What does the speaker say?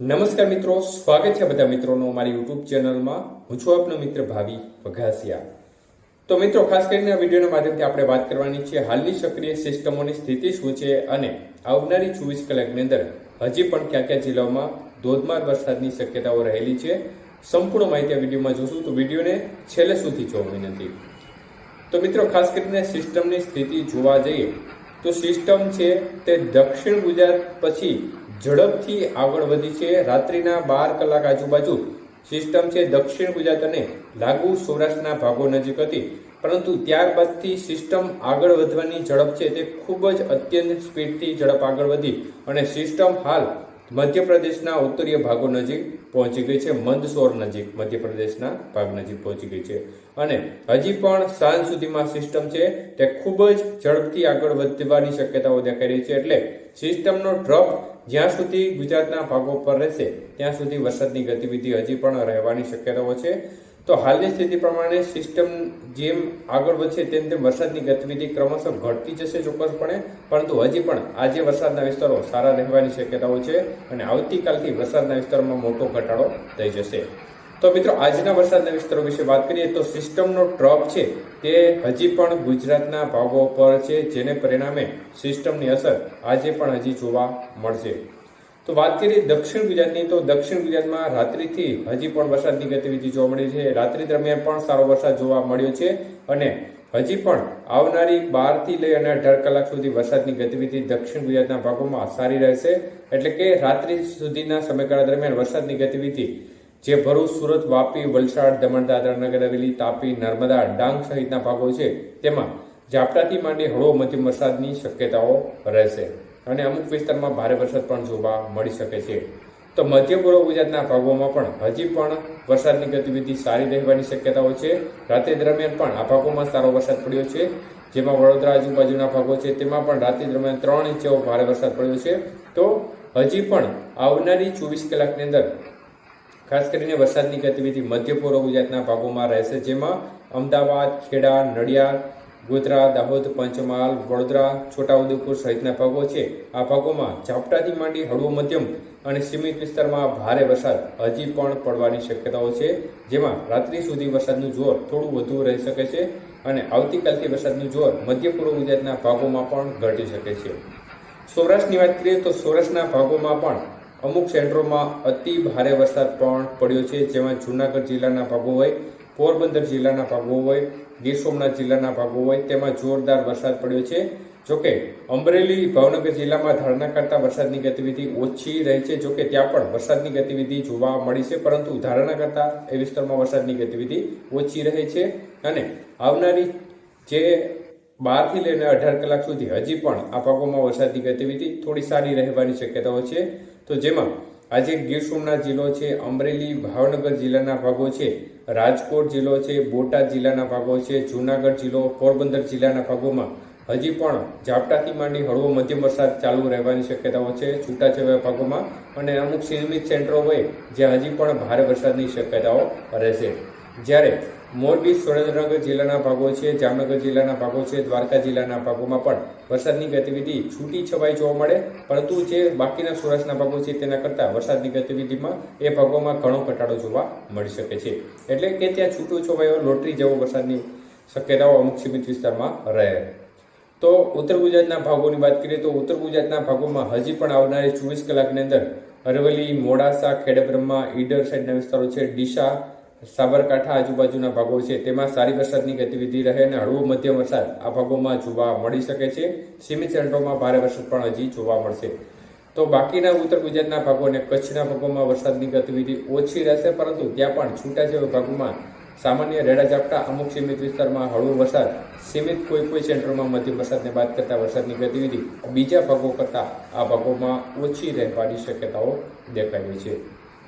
નમસ્કાર મિત્રો, સ્વાગત છે બધા મિત્રોનો અમારી યુટ્યુબ ચેનલમાં. હું છું આપનો મિત્ર ભાવિ વઘાસિયા. તો મિત્રો, ખાસ કરીને આ વિડીયોના માધ્યમથી આપણે વાત કરવાની છે હાલની સક્રિય સિસ્ટમોની સ્થિતિ શું છે અને આવનારી ચોવીસ કલાકની અંદર હજી પણ ક્યાં ક્યાં જિલ્લાઓમાં ધોધમાર વરસાદની શક્યતાઓ રહેલી છે, સંપૂર્ણ માહિતી આ વિડીયોમાં જોશું. તો વિડીયોને છેલ્લે સુધી જોવા વિનંતી. તો મિત્રો, ખાસ કરીને સિસ્ટમની સ્થિતિ જોવા જઈએ તો સિસ્ટમ છે તે દક્ષિણ ગુજરાત પછી ઝડપથી આગળ વધી છે. રાત્રિના બાર કલાક આજુબાજુ સિસ્ટમ છે દક્ષિણ ગુજરાત અને લાગુ સૌરાષ્ટ્રના ભાગો નજીક હતી. પરંતુ ત્યારબાદથી સિસ્ટમ આગળ વધવાની ઝડપ છે તે ખૂબ જ અત્યંત સ્પીડથી ઝડપ આગળ વધી અને સિસ્ટમ હાલ મધ્યપ્રદેશના ઉત્તરીય ભાગો નજીક પહોંચી ગઈ છે, મંદસોર નજીક મધ્યપ્રદેશના ભાગ નજીક પહોંચી ગઈ છે. અને હજી પણ સાંજ સુધીમાં સિસ્ટમ છે તે ખૂબ જ ઝડપથી આગળ વધવાની શક્યતાઓ દેખાઈ રહી છે. એટલે સિસ્ટમનો ડ્રોપ જ્યાં સુધી ગુજરાતના ભાગો પર રહેશે, ત્યાં સુધી વરસાદની ગતિવિધિ હજી પણ રહેવાની શક્યતાઓ છે. તો હાલની સ્થિતિ પ્રમાણે સિસ્ટમ જેમ આગળ વધશે તેમ તેમ વરસાદની ગતિવિધિ ક્રમશઃ ઘટતી જશે ચોક્કસપણે, પરંતુ હજી પણ આજે વરસાદના વિસ્તારો સારા રહેવાની શક્યતાઓ છે અને આવતીકાલથી વરસાદના વિસ્તારોમાં મોટો ઘટાડો થઈ જશે. તો મિત્રો, આજના વરસાદના વિસ્તારો વિશે વાત કરીએ તો સિસ્ટમનો ટ્રપ છે તે હજી પણ ગુજરાતના ભાગો પર છે, જેને પરિણામે સિસ્ટમની અસર આજે પણ હજી જોવા મળશે. તો વાત કરીએ દક્ષિણ ગુજરાતની, તો દક્ષિણ ગુજરાતમાં રાત્રિથી હજી પણ વરસાદની ગતિવિધિ જોવા મળી છે. રાત્રિ દરમિયાન પણ સારો વરસાદ જોવા મળ્યો છે અને હજી પણ આવનારી બારથી લઈ અને અઢાર કલાક સુધી વરસાદની ગતિવિધિ દક્ષિણ ગુજરાતના ભાગોમાં સારી રહેશે. એટલે કે રાત્રિ સુધીના સમયગાળા દરમિયાન વરસાદની ગતિવિધિ જે ભરૂચ, સુરત, વાપી, વલસાડ દમણ દાદરા નગર હવેલી, તાપી, નર્મદા, ડાંગ સહિતના ભાગો છે. તેમાં ઝાપટાથી માંડી હળવો મધ્યમ વરસાદની શક્યતાઓ રહેશે. અને અમુક વિસ્તારમાં ભારે વરસાદ પણ જોવા મળી શકે છે. તો મધ્ય પૂર્વ ગુજરાતના ભાગોમાં પણ હજી પણ વરસાદની ગતિવિધિ સારી રહેવાની શક્યતાઓ છે. રાત્રિ દરમિયાન પણ આ ભાગોમાં સારો વરસાદ પડ્યો છે. જેમાં વડોદરા આજુબાજુના ભાગો છે, તેમાં પણ રાત્રિ દરમિયાન ત્રણ ઇંચ જેવો ભારે વરસાદ પડ્યો છે. તો હજી પણ આવનારી ચોવીસ કલાકની અંદર ખાસ કરીને વરસાદની ગતિવિધિ મધ્ય પૂર્વ ગુજરાતના ભાગોમાં રહેશે, જેમાં અમદાવાદ, ખેડા, નડિયાદ ગોધરા, દાહોદ, પંચમહાલ, વડોદરા, છોટાઉદેપુર સહિતના ભાગો છે. આ ભાગોમાં ઝાપટાથી માંડી હળવો મધ્યમ અને સીમિત વિસ્તારમાં ભારે વરસાદ હજી પણ પડવાની શક્યતાઓ છે, જેમાં રાત્રિ સુધી વરસાદનું જોર થોડું વધુ રહી શકે છે અને આવતીકાલથી વરસાદનું જોર મધ્ય પૂર્વ ગુજરાતના ભાગોમાં પણ ઘટી શકે છે. સૌરાષ્ટ્રની વાત કરીએ તો સૌરાષ્ટ્રના ભાગોમાં પણ અમુક સેન્ટરોમાં અતિ ભારે વરસાદ પણ પડ્યો છે, જેમાં જૂનાગઢ જિલ્લાના ભાગો હોય પોરબંદર જિલ્લાના ભાગો હોય, ગીર સોમનાથ જિલ્લાના ભાગો હોય, તેમાં જોરદાર વરસાદ પડ્યો છે. જોકે અમરેલી, ભાવનગર જિલ્લામાં ધારણા કરતાં વરસાદની ગતિવિધિ ઓછી રહી છે. જોકે ત્યાં પણ વરસાદની ગતિવિધિ જોવા મળી છે, પરંતુ ધારણા કરતાં એ વિસ્તારમાં વરસાદની ગતિવિધિ ઓછી રહે છે. અને આવનારી જે બારથી લઈને અઢાર કલાક સુધી હજી પણ આ ભાગોમાં વરસાદની ગતિવિધિ થોડી સારી રહેવાની શક્યતાઓ છે. તો જેમાં આજે ગીર સોમનાથ જિલ્લો છે, અમરેલી, ભાવનગર જિલ્લાના ભાગો છે, રાજકોટ જિલ્લો છે, બોટાદ જિલ્લાના ભાગો છે, જૂનાગઢ જિલ્લો, પોરબંદર જિલ્લાના ભાગોમાં હજી પણ ઝાપટાથી માંડી હળવો મધ્યમ વરસાદ ચાલુ રહેવાની શક્યતાઓ છે, છૂટાછવાયા ભાગોમાં અને અમુક સીમિત સેન્ટરો હોય, જ્યાં હજી પણ ભારે વરસાદની શક્યતાઓ રહેશે. જ્યારે મોરબી, સુરેન્દ્રનગર જિલ્લાના ભાગો છે, જામનગર જિલ્લાના ભાગો છે, દ્વારકા જિલ્લાના ભાગોમાં પણ વરસાદની ગતિવિધિ છૂટી છવાઈ જોવા મળે. પરંતુ જે બાકીના સૌરાષ્ટ્રના ભાગો છે તેના કરતાં વરસાદની ગતિવિધિમાં એ ભાગોમાં ઘણો ઘટાડો જોવા મળી શકે છે. એટલે કે ત્યાં છૂટો છવાયો લોટરી જેવો વરસાદની શક્યતાઓ અમુક સીમિત વિસ્તારમાં રહે. તો ઉત્તર ગુજરાતના ભાગોની વાત કરીએ તો ઉત્તર ગુજરાતના ભાગોમાં હજી પણ આવનારી ચોવીસ કલાકની અંદર અરવલ્લી, મોડાસા, ખેડબ્રહ્મા, ઈડર સાઈડના વિસ્તારો છે. ડીસા સાબરકાંઠા આજુબાજુના ભાગો છે. તેમાં સારી વરસાદની ગતિવિધિ રહે અને હળવો મધ્યમ વરસાદ આ ભાગોમાં જોવા મળી શકે છે. સીમિત સેન્ટરોમાં ભારે વરસાદ પણ હજી જોવા મળશે. તો બાકીના ઉત્તર ગુજરાતના ભાગો અને કચ્છના ભાગોમાં વરસાદની ગતિવિધિ ઓછી રહેશે, પરંતુ ત્યાં પણ છૂટાછવાયા ભાગોમાં સામાન્ય રેડા ઝાપટા અમુક સીમિત વિસ્તારમાં હળવો વરસાદ, સીમિત કોઈ કોઈ સેન્ટરોમાં મધ્યમ વરસાદને બાદ કરતા વરસાદની ગતિવિધિ બીજા ભાગો કરતાં આ ભાગોમાં ઓછી રહેવાની શક્યતાઓ દેખાઈ છે.